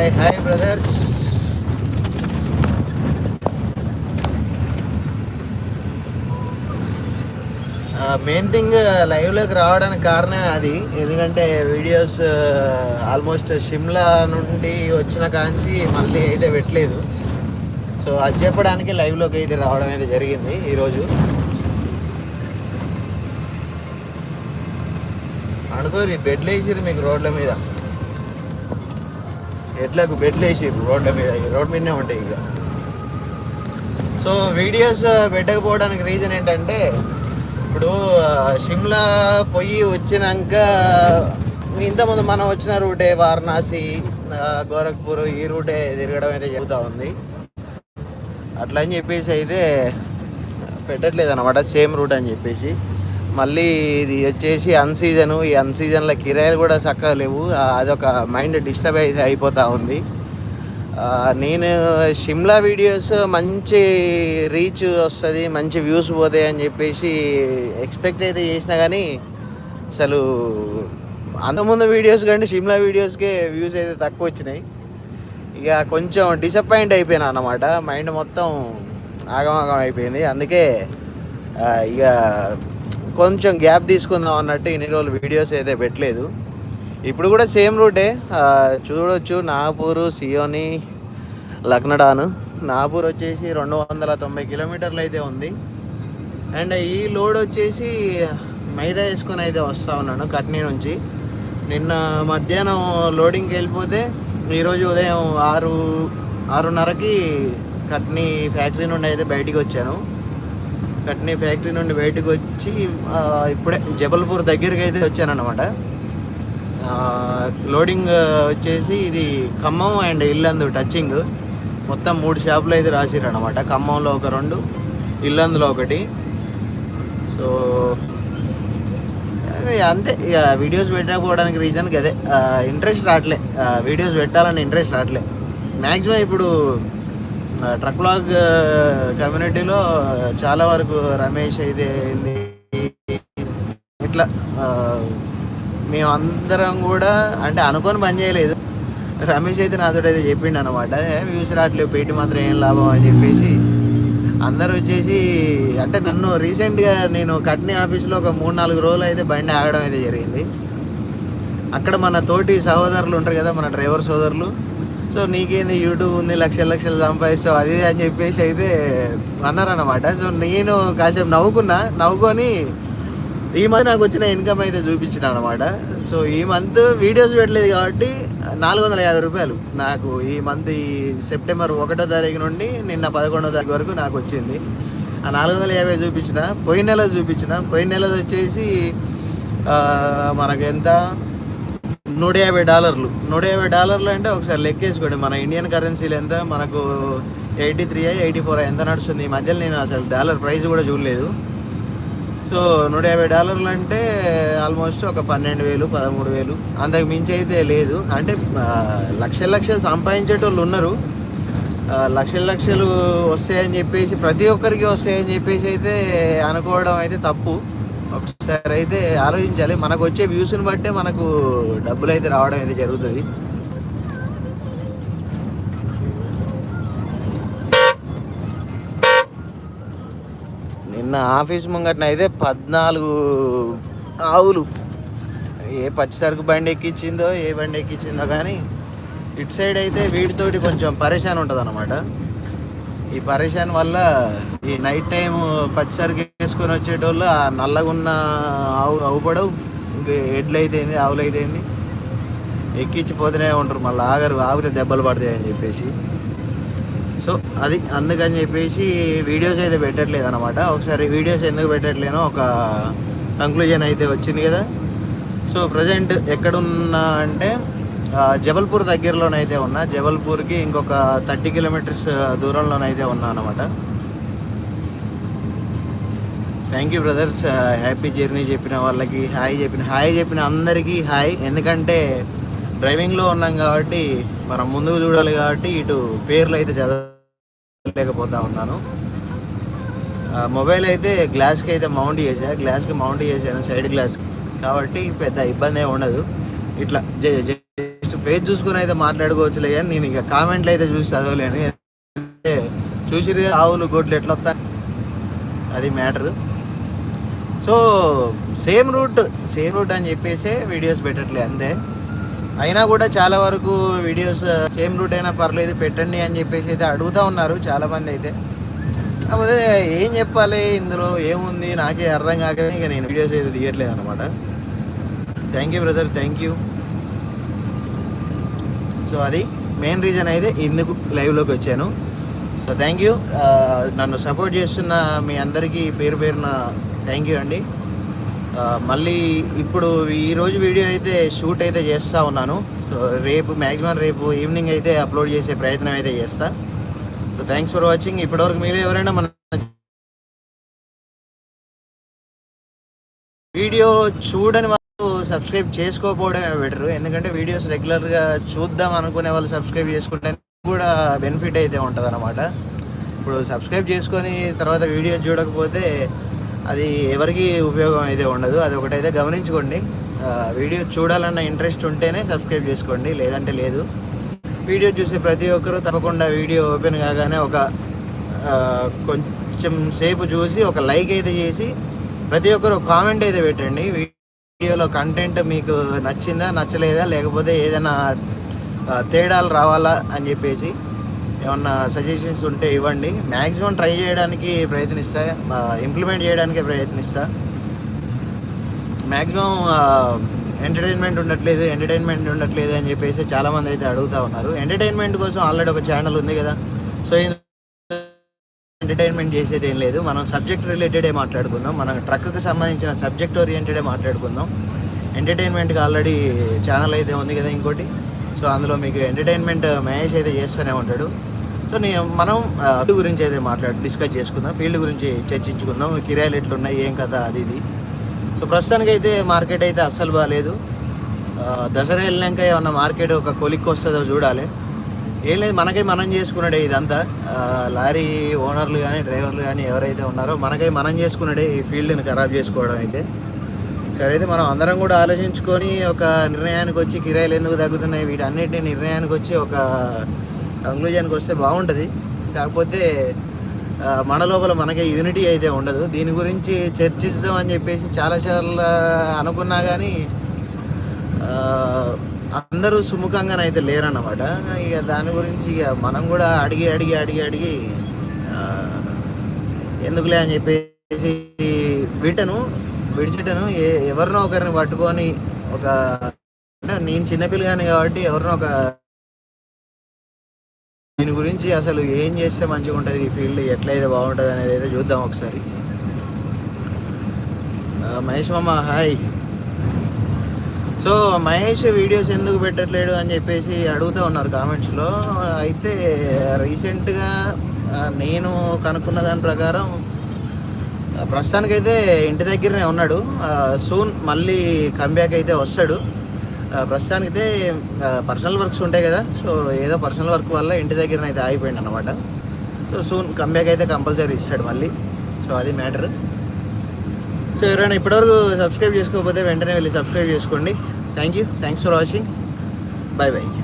Hi hi brothers main thing లైవ్లోకి రావడానికి కారణం అది. ఎందుకంటే వీడియోస్ ఆల్మోస్ట్ సిమ్లా నుండి వచ్చిన కాంచి మళ్ళీ అయితే పెట్టలేదు. సో అది చెప్పడానికి లైవ్లోకి అయితే రావడం అయితే జరిగింది ఈరోజు. అనుకోరి బెడ్లు వేసిరు మీకు రోడ్ల మీద. ఎడ్లకు బెడ్లు వేసిర్రు రోడ్ల మీద రోడ్ మీదనే ఉంటాయి ఇక. సో వీడియోస్ పెట్టకపోవడానికి రీజన్ ఏంటంటే ఇప్పుడు షిమ్లా పోయి వచ్చినాక ఇంతకుముందు మనం వచ్చిన రూటే వారణాసి గోరఖ్పూర్ ఈ రూటే తిరగడం అయితే జరుగుతూ ఉంది. అట్లా అని చెప్పేసి అయితే పెట్టట్లేదు అనమాట సేమ్ రూట్ అని చెప్పేసి. మళ్ళీ ఇది వచ్చేసి అన్సీజను ఈ అన్సీజన్లో కిరాయిలు కూడా చక్కగా లేవు. అదొక మైండ్ డిస్టర్బ్ అయితే అయిపోతూ ఉంది. నేను షిమ్లా వీడియోస్ మంచి రీచ్ వస్తుంది మంచి వ్యూస్ పోతాయి అని చెప్పేసి ఎక్స్పెక్ట్ అయితే చేసినా కానీ అసలు అంతకుముందు వీడియోస్ కంటే షిమ్లా వీడియోస్కే వ్యూస్ అయితే తక్కువ వచ్చినాయి. ఇక కొంచెం డిసప్పాయింట్ అయిపోయినా అన్నమాట. మైండ్ మొత్తం ఆగమాగం అయిపోయింది. అందుకే ఇక కొంచెం గ్యాప్ తీసుకుందాం అన్నట్టు ఇన్ని రోజులు వీడియోస్ అయితే పెట్టలేదు. ఇప్పుడు కూడా సేమ్ రూటే. చూడొచ్చు నాగపూరు సియోని లక్నడాను. నాగపూర్ వచ్చేసి రెండు వందల తొంభై కిలోమీటర్లు అయితే ఉంది. అండ్ ఈ లోడ్ వచ్చేసి మైదా వేసుకొని అయితే వస్తూ ఉన్నాను కట్నీ నుంచి. నిన్న మధ్యాహ్నం లోడింగ్కి వెళ్ళిపోతే ఈరోజు ఉదయం ఆరు ఆరున్నరకి కట్నీ ఫ్యాక్టరీ నుండి అయితే బయటికి వచ్చాను. కట్నీ ఫ్యాక్టరీ నుండి బయటకు వచ్చి ఇప్పుడే జబల్పూర్ దగ్గరికి అయితే వచ్చానమాట లోడింగ్ వచ్చేసి ఇది ఖమ్మం అండ్ ఇల్లందు టచింగ్ మొత్తం మూడు షాపులు అయితే రాసిర్రు అనమాట ఖమ్మంలో ఒక రెండు ఇల్లందులో ఒకటి. సో ఇక అంతే. ఇక వీడియోస్ పెట్టకపోవడానికి రీజన్కి అదే. ఇంట్రెస్ట్ రావట్లే వీడియోస్ పెట్టాలని ఇంట్రెస్ట్ రావట్లే మ్యాక్సిమం ఇప్పుడు ట్రక్ లాగ్ కమ్యూనిటీలో చాలా వరకు రమేష్ అయితే ఏంది? ఇట్లా మేమందరం కూడా అంటే అనుకొని పని చేయలేదు. రమేష్ అయితే నాతో అయితే చెప్పిండు అనమాట వ్యూస్ రావట్లేవు పెట్టి మాత్రం ఏం లాభం? అని చెప్పేసి అందరు వచ్చేసి అంటే నన్ను రీసెంట్గా నేను కట్నీ ఆఫీస్లో ఒక మూడు నాలుగు రోజులు అయితే బండి ఆగడం అయితే జరిగింది. అక్కడ మన తోటి సహోదరులు ఉంటారు కదా మన డ్రైవర్ సోదరులు సో నీకేంది యూట్యూబ్ ఉంది లక్షల లక్షలు సంపాదిస్తావు అది అని చెప్పేసి అయితే అన్నారన్నమాట. సో నేను కాసేపు నవ్వుకున్నా నవ్వుకొని ఈ మంత్ నాకు వచ్చిన ఇన్కమ్ అయితే చూపించిన అనమాట సో ఈ మంత్ వీడియోస్ పెట్టలేదు కాబట్టి నాలుగు వందల యాభై రూపాయలు నాకు ఈ మంత్ ఈ సెప్టెంబర్ ఒకటో తారీఖు నుండి నిన్న పదకొండో తారీఖు వరకు నాకు వచ్చింది. ఆ నాలుగు వందల యాభై చూపించిన పోయిన నెల చూపించిన పోయిన నెల వచ్చేసి మనకు ఎంత నూట యాభై డాలర్లు. నూట యాభై డాలర్లు అంటే ఒకసారి లెక్కేసుకోండి. మన ఇండియన్ కరెన్సీలు ఎంత? మనకు ఎయిటీ త్రీ ఎయిటీ ఫోర్ ఎంత నడుస్తుంది? ఈ మధ్యలో నేను అసలు డాలర్ ప్రైస్ కూడా చూడలేదు. సో నూట యాభై డాలర్లు అంటే ఆల్మోస్ట్ ఒక పన్నెండు వేలు పదమూడు వేలు. అంతకు మించి అయితే లేదు. అంటే లక్షల లక్షలు సంపాదించేటోళ్ళు ఉన్నారు. లక్షల లక్షలు వస్తాయని చెప్పేసి ప్రతి ఒక్కరికి వస్తాయని చెప్పేసి అయితే అనుకోవడం అయితే తప్పు. ఒకసారి అయితే ఆలోచించాలి. మనకు వచ్చే వ్యూస్ని బట్టే మనకు డబ్బులు అయితే రావడం అయితే జరుగుతుంది. నిన్న ఆఫీస్ ముంగట్న అయితే పద్నాలుగు ఆవులు. ఏ పచ్చిసరుకు బండి ఎక్కించిందో ఏ బండి ఎక్కించిందో కానీ ఇటు సైడ్ అయితే వీటితోటి కొంచెం పరేషాన్ ఉంటుంది అనమాట ఈ పరేషాన్ వల్ల ఈ నైట్ టైం పచ్చిసరికి వేసుకొని వచ్చేటోళ్ళు ఆ నల్లగున్న ఆవు ఆవు పడవు. ఇంకా ఎడ్లు అయితేంది ఆవులు అయితేంది ఎక్కించిపోతూనే ఉంటారు మళ్ళీ ఆగరు ఆగితే దెబ్బలు పడతాయి అని చెప్పేసి. సో అది అందుకని చెప్పేసి వీడియోస్ అయితే పెట్టట్లేదు అనమాట ఒకసారి వీడియోస్ ఎందుకు పెట్టట్లేనో ఒక కంక్లూజన్ అయితే వచ్చింది కదా. సో ప్రజెంట్ ఎక్కడున్నా అంటే జబల్పూర్ దగ్గరలోనైతే ఉన్నా. జబల్పూర్కి ఇంకొక థర్టీ కిలోమీటర్స్ దూరంలోనైతే ఉన్నా అనమాట thank you brothers happy journey చెప్పిన వాళ్ళకి హాయ్ చెప్పిన హాయ్ చెప్పిన అందరికీ హాయ్. ఎందుకంటే డ్రైవింగ్లో ఉన్నాం కాబట్టి మనం ముందుకు చూడాలి కాబట్టి ఇటు పేర్లు అయితే చదవలేకపోతా ఉన్నాను. మొబైల్ అయితే గ్లాస్కి అయితే మౌంట్ చేసా గ్లాస్కి మౌంట్ చేశాను సైడ్ గ్లాస్ కాబట్టి పెద్ద ఇబ్బంది ఉండదు. ఇట్లా జస్ట్ ఫేస్ చూసుకుని అయితే మాట్లాడుకోవచ్చులే కానీ నేను ఇక కామెంట్లు అయితే చూసి చదవలేను. అంటే చూసిరు ఆవులు గొడ్లు ఎట్లా వస్తా అది matter. So same route same route అని చెప్పేసి వీడియోస్ పెట్టట్లే అంతే. అయినా కూడా చాలా వరకు వీడియోస్ సేమ్ రూట్ అయినా పర్లేదు పెట్టండి అని చెప్పేసి అయితే అడుగుతూ ఉన్నారు చాలామంది అయితే. కాకపోతే ఏం చెప్పాలి ఇందులో ఏముంది నాకే అర్థం కాక ఇక నేను వీడియోస్ అయితే తీయట్లేదు అనమాట thank you brother thank you so అది మెయిన్ రీజన్ అయితే ఇందుకు లైవ్లోకి వచ్చాను. సో థ్యాంక్ యూ నన్ను సపోర్ట్ చేస్తున్న మీ అందరికీ పేరు పేరున థ్యాంక్ యూ అండి. మళ్ళీ ఇప్పుడు ఈరోజు వీడియో అయితే షూట్ అయితే చేస్తూ ఉన్నాను. సో రేపు మ్యాక్సిమం రేపు ఈవినింగ్ అయితే అప్లోడ్ చేసే ప్రయత్నం అయితే చేస్తా. సో థ్యాంక్స్ ఫర్ వాచింగ్ ఇప్పటివరకు మీరు ఎవరైనా మన వీడియో చూడని వాళ్ళు సబ్స్క్రైబ్ చేసుకోకపోవడమే బెటర్. ఎందుకంటే వీడియోస్ రెగ్యులర్గా చూద్దాం అనుకునే వాళ్ళు సబ్స్క్రైబ్ చేసుకుంటే కూడా బెనిఫిట్ అయితే ఉంటుంది ఇప్పుడు సబ్స్క్రైబ్ చేసుకొని తర్వాత వీడియో చూడకపోతే అది ఎవరికి ఉపయోగం అయితే ఉండదు. అది ఒకటైతే గమనించుకోండి. వీడియో చూడాలన్న ఇంట్రెస్ట్ ఉంటేనే సబ్స్క్రైబ్ చేసుకోండి. లేదంటే లేదు. వీడియో చూసే ప్రతి ఒక్కరూ తప్పకుండా వీడియో ఓపెన్ కాగానే ఒక కొంచెం సేపు చూసి ఒక లైక్ అయితే చేసి ప్రతి ఒక్కరు కామెంట్ అయితే పెట్టండి. వీడియోలో కంటెంట్ మీకు నచ్చిందా నచ్చలేదా లేకపోతే ఏదైనా తేడాలు రావాలా అని చెప్పేసి ఏమన్నా సజెషన్స్ ఉంటే ఇవ్వండి. మ్యాక్సిమం ట్రై చేయడానికి ప్రయత్నిస్తా. ఇంప్లిమెంట్ చేయడానికి ప్రయత్నిస్తా. మ్యాక్సిమం ఎంటర్టైన్మెంట్ ఉండట్లేదు ఎంటర్టైన్మెంట్ ఉండట్లేదు అని చెప్పేసి చాలామంది అయితే అడుగుతూ ఉన్నారు. ఎంటర్టైన్మెంట్ కోసం ఆల్రెడీ ఒక ఛానల్ ఉంది కదా. సో ఎంటర్టైన్మెంట్ చేసేది ఏం లేదు. మనం సబ్జెక్ట్ రిలేటెడే మాట్లాడుకుందాం. మనం ట్రక్కు సంబంధించిన సబ్జెక్ట్ ఓరియంటెడే మాట్లాడుకుందాం. ఎంటర్టైన్మెంట్కి ఆల్రెడీ ఛానల్ అయితే ఉంది కదా ఇంకోటి. సో అందులో మీకు ఎంటర్టైన్మెంట్ మహేష్ అయితే చేస్తూనే ఉంటాడు. సో నేను మనం ఫీల్డ్ గురించి అయితే మాట్లాడు డిస్కస్ చేసుకుందాం. ఫీల్డ్ గురించి చర్చించుకుందాం. కిరాయిలు ఎట్లున్నాయి ఏం కదా అది ఇది. సో ప్రస్తుతానికి అయితే మార్కెట్ అయితే అస్సలు బాగాలేదు దసరా వెళ్ళినాక ఏమన్నా మార్కెట్ ఒక కొలిక్కి వస్తుందో చూడాలి. ఏం లేదు మనకై మనం చేసుకున్నాడే ఇదంతా. లారీ ఓనర్లు కానీ డ్రైవర్లు కానీ ఎవరైతే ఉన్నారో మనకై మనం చేసుకున్నాడే ఈ ఫీల్డ్ని ఖరాబ్ చేసుకోవడం అయితే. సరే అయితే మనం అందరం కూడా ఆలోచించుకొని ఒక నిర్ణయానికి వచ్చి కిరాయిలు ఎందుకు తగ్గుతున్నాయి వీటన్నిటిని నిర్ణయానికి వచ్చి ఒక కంక్లూజన్కి వస్తే బాగుంటుంది. కాకపోతే మన లోపల మనకి యూనిటీ అయితే ఉండదు. దీని గురించి చర్చిస్తాం అని చెప్పేసి చాలా చాలా అనుకున్నా కానీ అందరూ సుముఖంగానైతే లేరన్నమాట. ఇక దాని గురించి ఇక మనం కూడా అడిగి అడిగి అడిగి అడిగి ఎందుకులే అని చెప్పేసి వీటను. విడిచిటను ఏ ఎవరినో ఒకరిని పట్టుకొని ఒక అంటే నేను చిన్నపిల్లగాని కాబట్టి ఎవరినో ఒక దీని గురించి అసలు ఏం చేస్తే మంచిగా ఉంటుంది ఈ ఫీల్డ్ ఎట్లయితే బాగుంటుంది అనేది అయితే చూద్దాం ఒకసారి. మహేష్ మామ హాయ్. సో మహేష్ వీడియోస్ ఎందుకు పెట్టట్లేడు అని చెప్పేసి అడుగుతూ ఉన్నారు కామెంట్స్లో. అయితే రీసెంట్గా నేను కనుక్కున్న దాని ప్రకారం ప్రస్తుతానికైతే ఇంటి దగ్గరనే ఉన్నాడు. సూన్ మళ్ళీ కంబ్యాక్ అయితే వస్తాడు. ప్రస్తుతానికైతే పర్సనల్ వర్క్స్ ఉంటాయి కదా. సో ఏదో పర్సనల్ వర్క్ వల్ల ఇంటి దగ్గరనే అయితే ఆగిపోయింది అనమాట సో సూన్ కంబ్యాక్ అయితే కంపల్సరీ ఇస్తాడు మళ్ళీ. సో అది మ్యాటర్ సో ఎవరైనా ఇప్పటివరకు సబ్స్క్రైబ్ చేసుకోకపోతే వెంటనే వెళ్ళి సబ్స్క్రైబ్ చేసుకోండి. Thank you thanks for watching bye bye